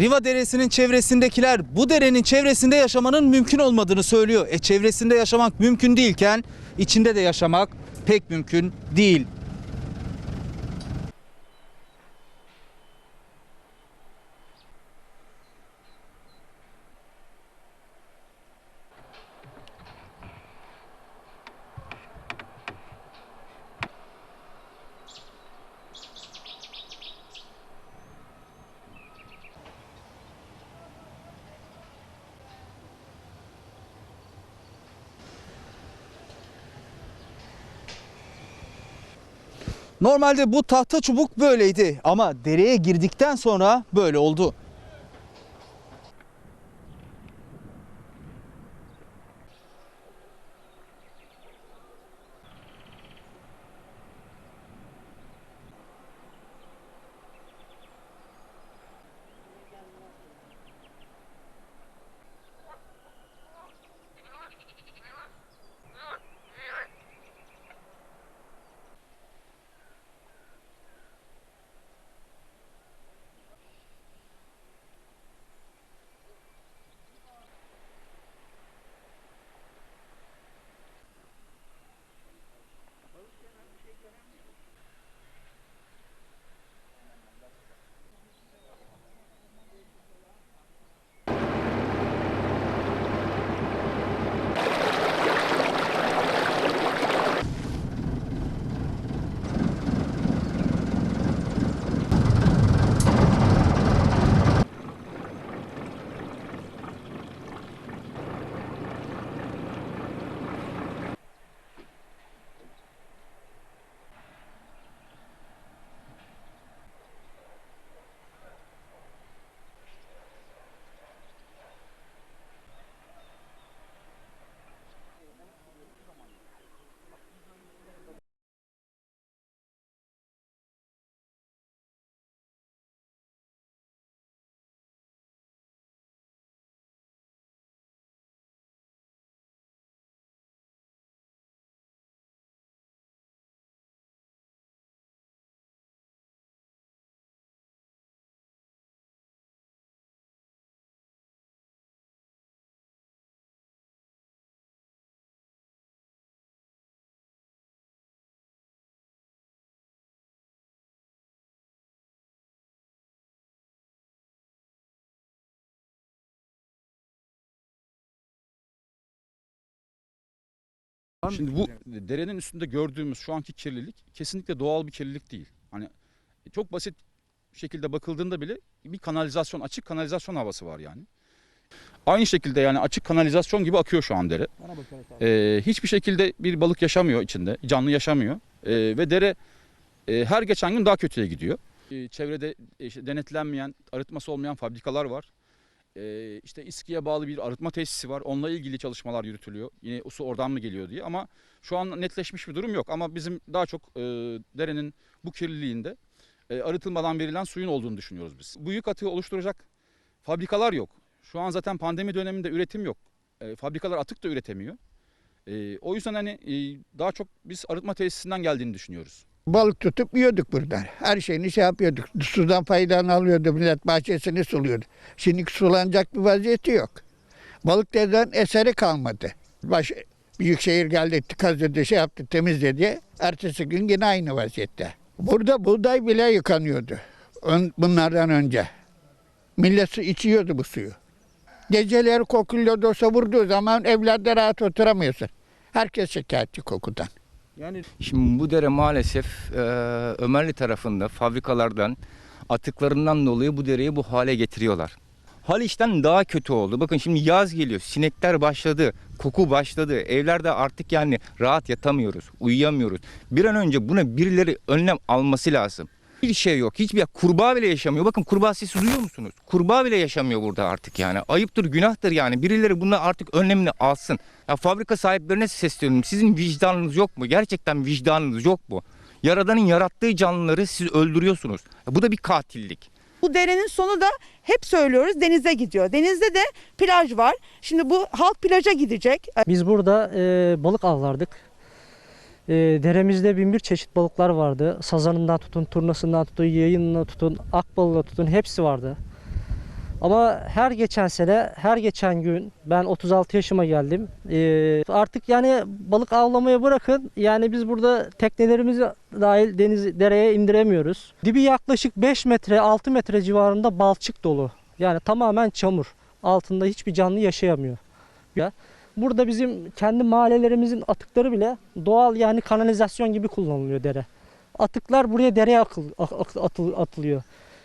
Riva Deresi'nin çevresindekiler bu derenin çevresinde yaşamanın mümkün olmadığını söylüyor. E çevresinde yaşamak mümkün değilken içinde de yaşamak pek mümkün değil. Normalde bu tahta çubuk böyleydi ama dereye girdikten sonra böyle oldu. Şimdi bu derenin üstünde gördüğümüz şu anki kirlilik kesinlikle doğal bir kirlilik değil. Hani çok basit şekilde bakıldığında bile bir kanalizasyon, açık kanalizasyon havası var yani. Aynı şekilde yani açık kanalizasyon gibi akıyor şu an dere. Ee, hiçbir şekilde bir balık yaşamıyor içinde, canlı yaşamıyor. Ee, ve dere e, her geçen gün daha kötüye gidiyor. Ee, çevrede e, işte denetlenmeyen, arıtması olmayan fabrikalar var. Ee, işte İSKİ'ye bağlı bir arıtma tesisi var. Onunla ilgili çalışmalar yürütülüyor. Yine su oradan mı geliyor diye ama şu an netleşmiş bir durum yok. Ama bizim daha çok e, derenin bu kirliliğinde e, arıtılmadan verilen suyun olduğunu düşünüyoruz biz. Bu yük atığı oluşturacak fabrikalar yok. Şu an zaten pandemi döneminde üretim yok. E, fabrikalar atık da üretemiyor. E, o yüzden hani e, daha çok biz arıtma tesisinden geldiğini düşünüyoruz. Balık tutup yiyorduk burada. Her şeyini şey yapıyorduk. Sudan faydaını alıyordu. Millet bahçesini suluyordu. Şimdi sulanacak bir vaziyeti yok. Balık deden eseri kalmadı. Baş, büyükşehir geldi kazıdı şey yaptı temizledi. Ertesi gün yine aynı vaziyette. Burada buğday bile yıkanıyordu. Ön- bunlardan önce. Millet su içiyordu bu suyu. Geceleri kokuluyor dosa vurduğu zaman evlerde rahat oturamıyorsun. Herkes şikayetçi kokudan. Yani Şimdi bu dere maalesef e, Ömerli tarafında fabrikalardan atıklarından dolayı bu dereyi bu hale getiriyorlar. Haliç'ten daha kötü oldu. Bakın şimdi yaz geliyor. Sinekler başladı. Koku başladı. Evlerde artık yani rahat yatamıyoruz. Uyuyamıyoruz. Bir an önce buna birileri önlem alması lazım. Bir şey yok. Hiçbir kurbağa bile yaşamıyor. Bakın kurbağa sesi duyuyor musunuz? Kurbağa bile yaşamıyor burada artık yani. Ayıptır, günahtır yani. Birileri buna artık önlemini alsın. Ya fabrika sahiplerine sesleniyorum. Sizin vicdanınız yok mu? Gerçekten vicdanınız yok mu? Yaradanın yarattığı canlıları siz öldürüyorsunuz. Ya bu da bir katillik. Bu derenin sonu da hep söylüyoruz denize gidiyor. Denizde de plaj var. Şimdi bu halk plaja gidecek. Biz burada e, balık avlardık. E, deremizde bin bir çeşit balıklar vardı. Sazanından tutun, turnasından tutun, yayınına tutun, akbalına tutun hepsi vardı. Ama her geçen sene, her geçen gün ben 36 yaşıma geldim. Ee, artık yani balık avlamaya bırakın. Yani biz burada teknelerimizi dahil deniz dereye indiremiyoruz. Dibi yaklaşık 5 metre, 6 metre civarında balçık dolu. Yani tamamen çamur. Altında hiçbir canlı yaşayamıyor. Ya burada bizim kendi mahallelerimizin atıkları bile doğal yani kanalizasyon gibi kullanılıyor dere. Atıklar buraya dereye akıl, ak- ak- atıl- atılıyor.